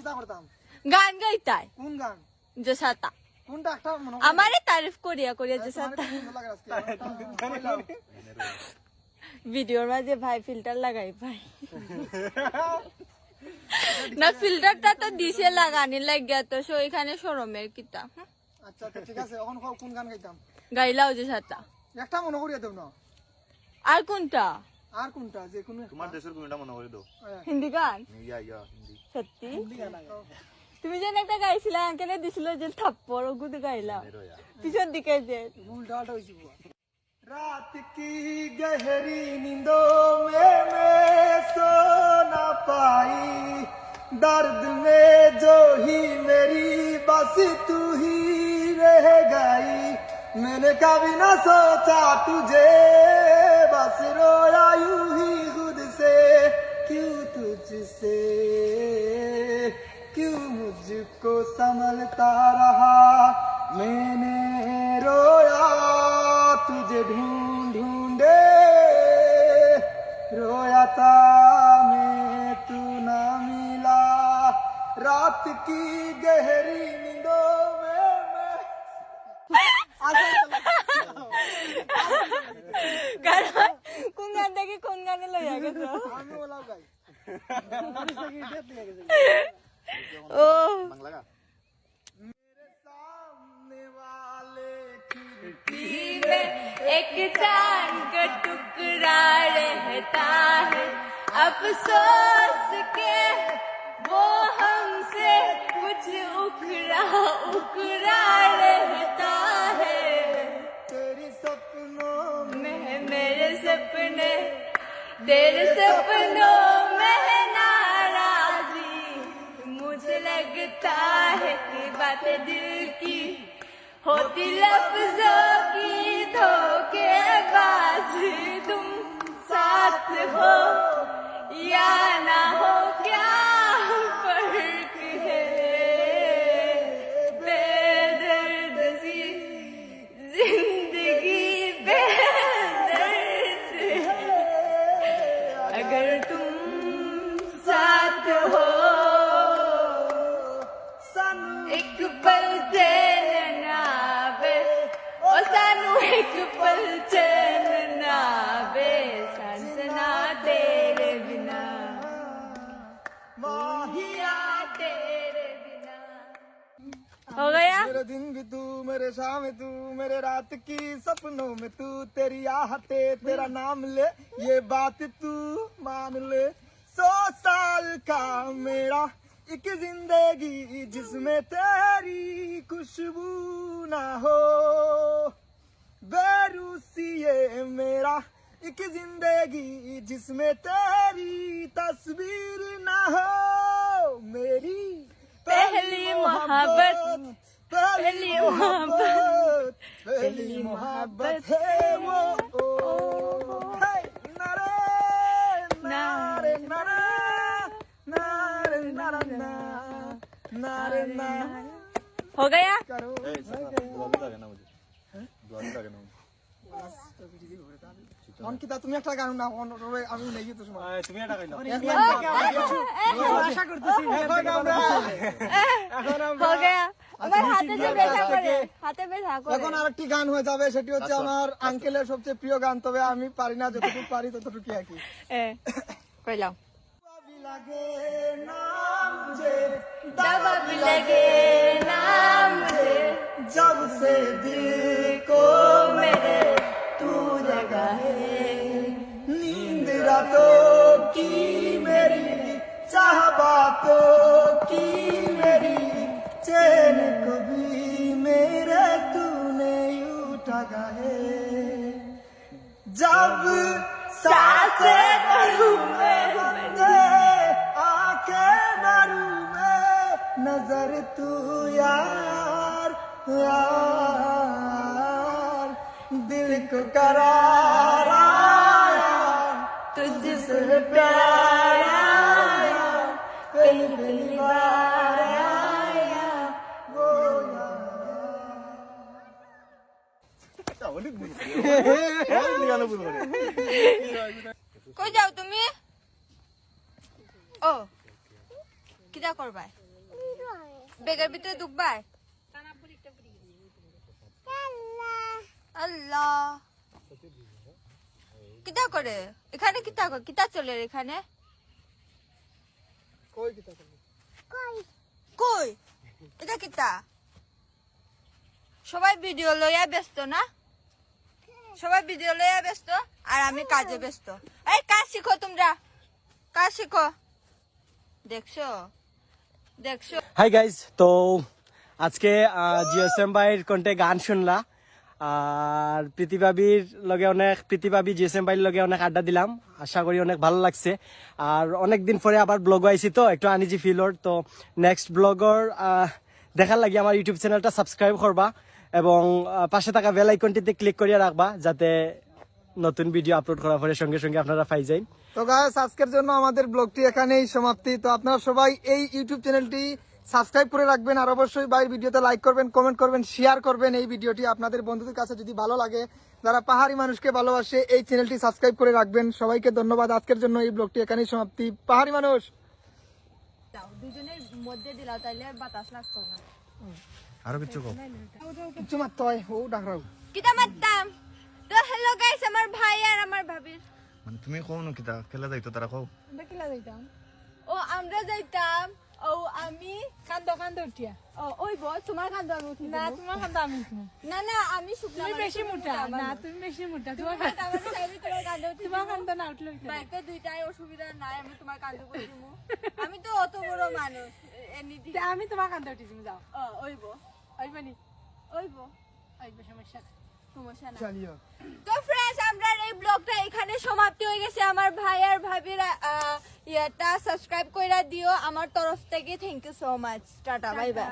কিতা করতাম? গান গাইতাই। কোন গান? যে সাতা কোনটা একটা মনে আমারে তারিফ করিয়া করিয়া যে সাতা ভিডিওর মাঝে ভাই ফিল্টার লাগাই ভাই। না ফিল্টারটা তো দিছে লাগানি লাগিয়া তো সো এখানে সরমের কিতা আচ্ছা আচ্ছা, ঠিক আছে এখন কোন গান গাইতাম? গাইলাও যে সাতা একটা মনে করিয়া দেব না। আর কোনটা? আর কোনটা যে কোনো তোমার দেশের কোনটা মনে করে দাও হিন্দি গান ইয়া ইয়া হিন্দি সত্যি গান গাও। তুমি যেন একটা গাইছিলে আঙ্কেলে দিছিল যে থাপ্পড় ওগুলো গাইলাম এরো ইয়া পিছন দিকে যে उल्टा उल्टा हुई बुआ रात की गहरी नींदों में मैं सो ना पाई दर्द में जो ही मेरी बस तू ही रह गई मैंने कभी ना सोचा तुझे बस रोया तुझसे। क्यों मुझको संभलता रहा? मैंने रोया तुझे ढूंढ ढूंढे। रोया था मैं तू ना मिला। रात की गहरी नींदों में मैं कोण गाणं कोण ओ एक चाँद का टुकड़ा रहता है। अफसोस के बातें दिल की होती लफ्जों की धोखेबाजी। तुम साथ हो या ना हो, क्या फ़र्क है? बेदर्द सी ज़िंदगी बेदर्द अगर तुम एक पल चैन ना आवे संजना तेरे बिना। माहिया तेरे बिना। हो गया? मेरे दिन भी तू, मेरे शाम तू, मेरे रात की सपनों में तू। तेरी आहते, तेरा नाम ले, ये बात तू मान ले। सौ साल का मेरा एक ज़िंदगी जिसमें तेरी खुशबू ना हो बेरूसी ये मेरा की ज़िंदगी जिसमें तेरी तस्वीर ना हो मेरी पहली मोहब्बत पहली मोहब्बत पहली मोहब्बत है वो। नारे नारे नारे नारे नारे नारे हो गया? करो दुआ भी लगे ना मुझे। दुआ भी लगे ना मुझे तो তুমি একটা গান না আমি নেই তো তুমি একটা এখন আচ্ছা, আমার গান হয়ে যাবে সেটি হচ্ছে আচ্ছা। আমার আঙ্কেলের সবচেয়ে প্রিয় গান তবে আমি পারি না যতটুকু পারি ততটুকু আর কি দিল की मेरी चाह बातों की मेरी चैन को भी मेरे तूने उठा है जब साँसें करूँ मैं आँखें नज़र तू यार यार। दिल को करार গানা বুঝ করে কই যাও তুমি ও কিটা করবাই বেগের ভিতরে ঢুকবাই কিতা করে? এখানে কিতা করে কিতা চলে এখানে? কই কিতা করলি কই? এটা কিতা? সবাই ভিডিও লইয়া ব্যস্ত না? সবাই ভিডিও লইয়া ব্যস্ত? আর আমি কাজে ব্যস্ত। এই কাজ শিখো তোমরা। কাজ শিখো। দেখছ? দেখছ? হাই গাইজ তো আজকে জিএসএম ভাইয়ের কণ্ঠে গান শুনলা। আর প্রীতিভাবির লগে অনেক প্রীতিভাবি জিএসএম ভাইয়ের লগে অনেক আড্ডা দিলাম। আশা করি অনেক ভালো লাগছে। আর অনেক দিন পরে আবার ব্লগ আইছি তো, একটু আনিজি ফিলর তো নেক্সট ব্লগর দেখার লাগে আমার ইউটিউব চ্যানেলটা সাবস্ক্রাইব করবা এবং পাশে থাকা বেল আইকনটিতে ক্লিক করিয়া রাখবা যাতে নতুন ভিডিও আপলোড করার পরে সঙ্গে সঙ্গে আপনারা পাই যাই। তো গাইস আজকের জন্য আমাদের ব্লগটি এখানেই সমাপ্তি। তো আপনারা সবাই এই ইউটিউব চ্যানেলটি সাবস্ক্রাইব করে রাখবেন আর অবশ্যই বাইরের ভিডিওতে লাইক করবেন কমেন্ট করবেন শেয়ার করবেন এই ভিডিওটি আপনাদের বন্ধুদের কাছে যদি ভালো লাগে। যারা পাহাড়ি মানুষকে ভালোবাসে এই চ্যানেলটি সাবস্ক্রাইব করে রাখবেন। সবাইকে ধন্যবাদ। আজকের জন্য এই ব্লগটি এখানেই সমাপ্তি। পাহাড়ি মানুষ! দুজনের মধ্যে দিলাও তাইলে বাতাস লাগতো না। আরও কিছু কও। কিছু মারতে হয় ও ডাকরাও কিতা মারতাম তো হ্যালো গাইস আমার ভাই আর আমার ভাবির। মানে তুমি কও না কিতা? খেলা যাইতো তারা কও। ও আমরা যাইতাম। ও আমি কান্দ কান্দ উঠিয়া। ও ওই বল তোমার কান্দ আমি উঠি না। তোমার কান্দ আমি উঠবো না না আমি শুকনা তুমি বেশি মোটা না তুমি বেশি মোটা তোমার কান্দ চাইলে তোমার কান্দ উঠি তোমার। কান্দ না উঠলে বাইকে দুইটাই অসুবিধা নাই আমি তোমার কান্দ করে আমি তো অত বড় মানুষ এনি দি আমি তোমার কান্দ উঠেছি যাও। ও ওইব। ওইবানি ওইব। ওইবে সমস্যা। সমস্যা না চালিও তো ফ্রেন্ডস আমরা এই ব্লগটা এখানে সমাপ্তি হয়ে গেছে। আমার ভাই আর ভাবির আহ, ইয়েটা সাবস্ক্রাইব কইরা দিও। আমার তরফ থেকে thank you so much tata bye bye